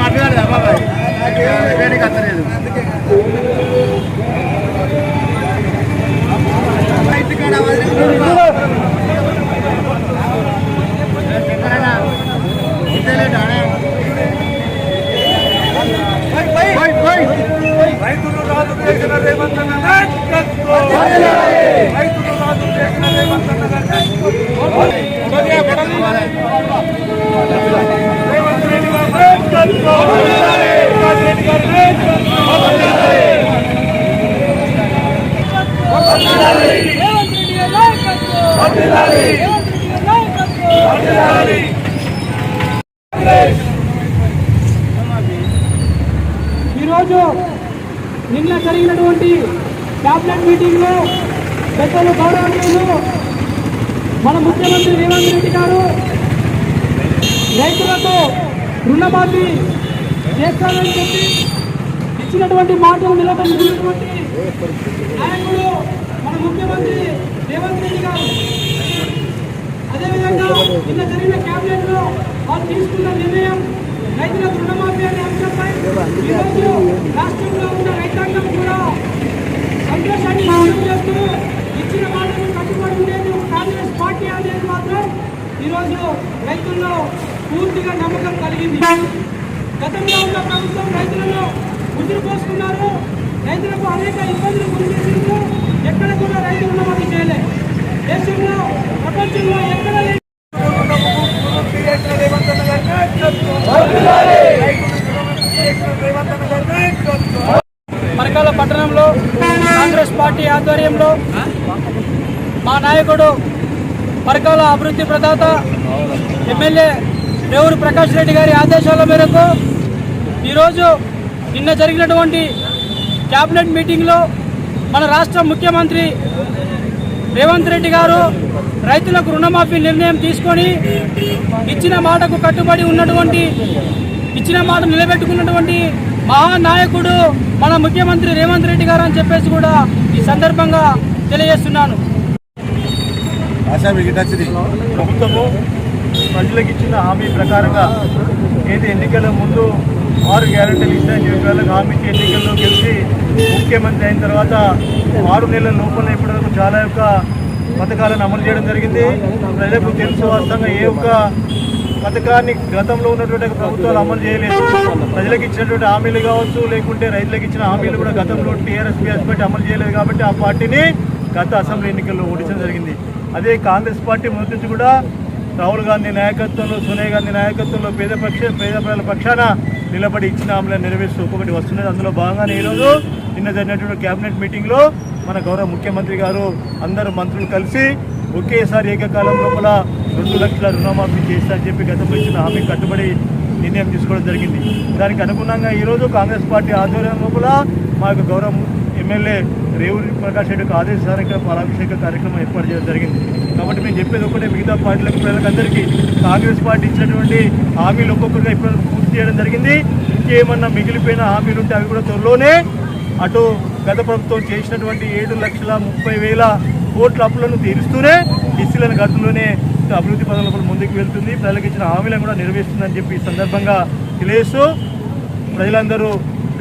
మాట్లాడదా బాబాయ్? వేడికి అత్తలేదు రైతులు రాజు చేసిన రేవంత్ అన్న రైతులు చేసిన రేవంత్ అన్న రేవంత్ రెడ్డి ఈరోజు నిన్న జరిగినటువంటి క్యాబినెట్ మీటింగ్లో పెద్దలు గౌరవనీయులు మన ముఖ్యమంత్రి రేవంత్ రెడ్డి గారు రైతులకు రుణమాఫీ చేస్తానని చెప్పి ఇచ్చినటువంటి మాటలు నిలబెట్టుకున్నటువంటి నాయకుడు మన ముఖ్యమంత్రి రేవంత్ రెడ్డి గారు. అదేవిధంగా నిన్న జరిగిన క్యాబినెట్లో వారు తీసుకున్న నిర్ణయం రైతుల రుణమాఫీ అనే అంశంపై ఈరోజు రాష్ట్రంలో ఉన్న రైతాంగం కూడా సంతోషాన్ని వ్యక్తం చేస్తూ ఇచ్చిన మాటను కట్టుబడి ఉండేది కాంగ్రెస్ పార్టీ అనేది మాత్రం ఈరోజు రైతుల్లో పూర్తిగా నమ్మకం కలిగింది. గతంలో ఉన్న ప్రభుత్వం రైతులను ఉసిరు పోసుకున్నారు. రైతులకు అనేక ఇబ్బందులు గురి చేసిండ్రు ఎక్కడ కూడా రైతు రుణమాఫీ చేయలేదు. దేశంలో ప్రపంచంలో పట్టణంలో కాంగ్రెస్ పార్టీ ఆధ్వర్యంలో మా నాయకుడు పరకాల అభివృద్ధి ప్రదాత ఎమ్మెల్యే రేవూరు ప్రకాష్ రెడ్డి గారి ఆదేశాల మేరకు ఈరోజు నిన్న జరిగినటువంటి క్యాబినెట్ మీటింగ్లో మన రాష్ట్ర ముఖ్యమంత్రి రేవంత్ రెడ్డి గారు రైతులకు రుణమాఫీ నిర్ణయం తీసుకొని ఇచ్చిన మాటకు కట్టుబడి ఉన్నటువంటి ఇచ్చిన మాట నిలబెట్టుకున్నటువంటి మహానాయకుడు మన ముఖ్యమంత్రి రేవంత్ రెడ్డి గారు అని చెప్పేసి కూడా ఈ సందర్భంగా తెలియజేస్తున్నాను. ఆశా ప్రభుత్వము ప్రజలకు ఇచ్చిన హామీ ప్రకారంగా ఏది ఎన్నికల ముందు ఆరు గ్యారెంటీలు ఇస్తాయని చెప్పి వాళ్ళకి హామీ ఇచ్చి ఎన్నికల్లో గెలిచి ముఖ్యమంత్రి అయిన తర్వాత ఆరు నెలల లోపల ఇప్పటివరకు చాలా యొక్క పథకాలను అమలు చేయడం జరిగింది. ప్రజలకు తెలుసు వాస్తవంగా ఏ ఒక్క పథకాన్ని గతంలో ఉన్నటువంటి ప్రభుత్వాలు అమలు చేయలేదు. ప్రజలకు ఇచ్చినటువంటి హామీలు కావచ్చు లేకుంటే రైతులకు ఇచ్చిన హామీలు కూడా గతంలో టీఆర్ఎస్ బీఎస్ పార్టీ అమలు చేయలేదు కాబట్టి ఆ పార్టీని గత అసెంబ్లీ ఎన్నికల్లో ఓడించడం జరిగింది. అదే కాంగ్రెస్ పార్టీ మొదటి నుంచి కూడా రాహుల్ గాంధీ నాయకత్వంలో సోనియా గాంధీ నాయకత్వంలో పేద పక్ష పేద ప్రజల పక్షాన నిలబడి ఇచ్చిన హామీలను నెరవేరుస్తూ ఒక్కొక్కటి వస్తున్నది అందులో భాగంగానే ఈరోజు నిన్న జరిగినటువంటి కేబినెట్ మీటింగ్లో మన గౌరవ ముఖ్యమంత్రి గారు అందరు మంత్రులు కలిసి ఒకేసారి ఏకకాలం లోపల రెండు లక్షల రుణమాఫీ చేస్తారని చెప్పి గతంలో ఇచ్చిన హామీ కట్టుబడి నిర్ణయం తీసుకోవడం జరిగింది. దానికి అనుగుణంగా ఈరోజు కాంగ్రెస్ పార్టీ ఆధ్వర్యం లోపల మా యొక్క గౌరవ ఎమ్మెల్యే రేవూరి ప్రకాష్ రెడ్డి యొక్క ఆదేశానికి పాలాభిషేక కార్యక్రమం ఏర్పాటు చేయడం జరిగింది. కాబట్టి మేము చెప్పేది ఒకటే మిగతా పార్టీలకు ప్రజలకందరికీ కాంగ్రెస్ పార్టీ ఇచ్చినటువంటి హామీలు ఒక్కొక్కరిగా ఇప్పుడు పూర్తి చేయడం జరిగింది. ఇంకేమన్నా మిగిలిపోయిన హామీలు ఉంటే అవి కూడా త్వరలోనే అటు గత ప్రభుత్వం చేసినటువంటి ఏడు లక్షల ముప్పై వేల కోట్ల అప్పులను తీరుస్తూనే ఎస్సీలను గతంలోనే అభివృద్ధి పనుల ముందుకు వెళ్తుంది. ప్రజలకు ఇచ్చిన హామీలను కూడా నెరవేరుస్తుందని చెప్పి ఈ సందర్భంగా తెలియజేస్తూ ప్రజలందరూ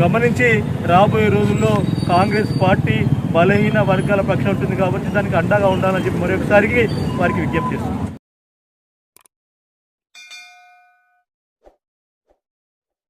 గమనించి రాబోయే రోజుల్లో కాంగ్రెస్ పార్టీ బలహీన వర్గాల పక్షం ఉంటుంది కాబట్టి దానికి అండగా ఉండాలని చెప్పి మరొకసారికి వారికి విజ్ఞప్తి చేస్తుంది